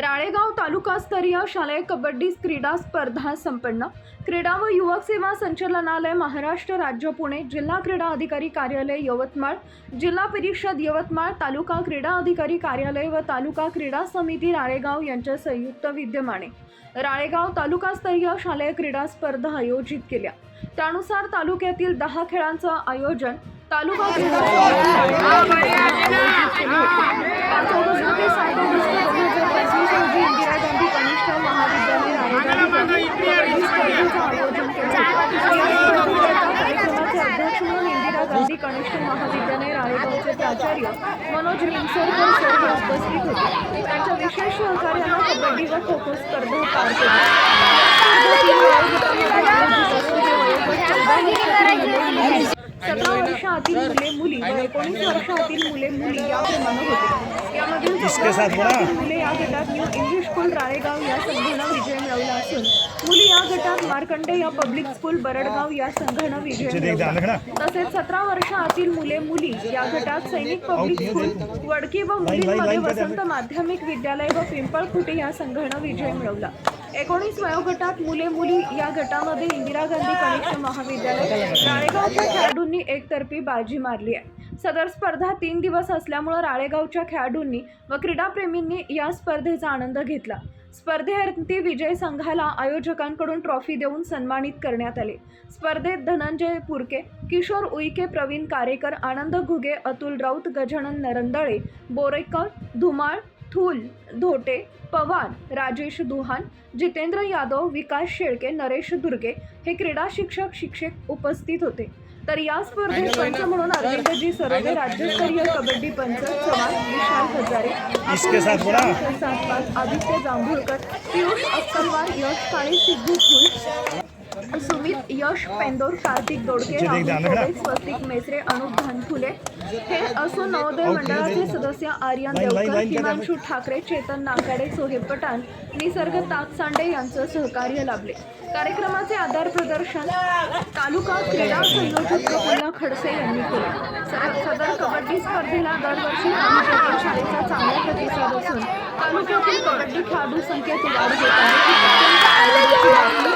राळेगाव तालुकास्तरीय शालेय कबड्डी क्रीडा स्पर्धा संपन्न. क्रीडा व युवक सेवा संचालनालय महाराष्ट्र राज्य पुणे जिल्हा क्रीडा अधिकारी कार्यालय यवतमाळ जिल्हा परिषद यवतमाळ तालुका क्रीडा अधिकारी कार्यालय व तालुका क्रीडा समिती राळेगाव यांच्या संयुक्त विद्यमाने राळेगाव तालुकास्तरीय शालेय क्रीडा स्पर्धा आयोजित केल्या. त्यानुसार तालुक्यातील दहा खेळांचं आयोजन तालुका क्रीडा समिती राळेगाव आयोजित केले होते. पाच ऑगस्ट ते सात ऑगस्ट दोन हजार पंचवीस रोजी इंदिरा गांधी कनिष्ठ महाविद्यालय राळेगाव इथं कबड्डी स्पर्धेचं आयोजन केलं होतं. या स्पर्धेच्या कार्यक्रमाचे अध्यक्ष म्हणून श्री गांधी कनिष्ठ महाविद्यालय राळेगावचे प्राचार्य मनोज निमसरकर सर्व उपस्थित होते. त्यांच्या विशेष सहकार्यानं कबड्डी व खो खो स्पर्धा पार पडली. सतरा वर्षातील मुले मुली व एकोणीस वर्षातील मुले मुली होते. साथ चौदा बोला. वर्षातील मुले? या गटात न्यू इंग्लिश स्कूल राळेगाव या संघानं विजय मिळवला असून मुली या गटात मार्कंडे या पब्लिक स्कूल बरडगाव या संघानं विजय मिळवला. तसेच सतरा वर्षातील मुले मुली या गटात सैनिक पब्लिक स्कूल वडकी व मुलींमध्ये वसंत माध्यमिक विद्यालय व पिंपळखुटे या संघानं विजय मिळवला. एकोणीस वयोगटात मुले मुली या गटामध्ये इंदिरा गांधी कनिष्ठ महाविद्यालय राळेगावच्या खेळाडूंनी एकतर्फी बाजी मारली आहे. सदर स्पर्धा तीन दिवस असल्यामुळं राळेगावच्या खेळाडूंनी व क्रीडाप्रेमींनी या स्पर्धेचा आनंद घेतला. स्पर्धेअंती विजय संघाला आयोजकांकडून ट्रॉफी देऊन सन्मानित करण्यात आले. स्पर्धेत धनंजय पुरके किशोर उईके प्रवीण कारेकर आनंद घुगे अतुल राऊत गजानन नरंदळे बोरेकर धुमाळ थूल धोटे पवार राजेश दुहान जितेंद्र यादव विकास शेळके नरेश दुर्गे हे क्रीडा शिक्षक शिक्षक उपस्थित होते. तर या स्पर्धेत पंच म्हणून अरविंदजी सरोदे राज्यस्तरीय कबड्डी पंच चव्हाण विशाल हजारे इसके साथ बोला. सातपास आदित्य जांभूळकर पियुष अक्कलवार यश काळे सिद्धू फुल. सुमित यश पेंदोर कार्तिक दोडके राहुल स्वस्तिक मेसरे अनुप धानफुले. हे असून नवोदय मंडळाचे सदस्य आर्यन देवकर. हिमांशू ठाकरे चेतन नाकाडे सोहेब पठाण निसर्ग ताकसांडे यांचं सहकार्य लाभले. कार्यक्रमाचे आधार प्रदर्शन तालुका क्रीडा संयोजक प्रफुल्ल खडसे यांनी केले. सदर कबड्डी स्पर्धेला दरवर्षी शाळेचा चांगला प्रतिसाद असून तालुक्यातील कबड्डी खेळाडू संख्येत वाढ होत आहे.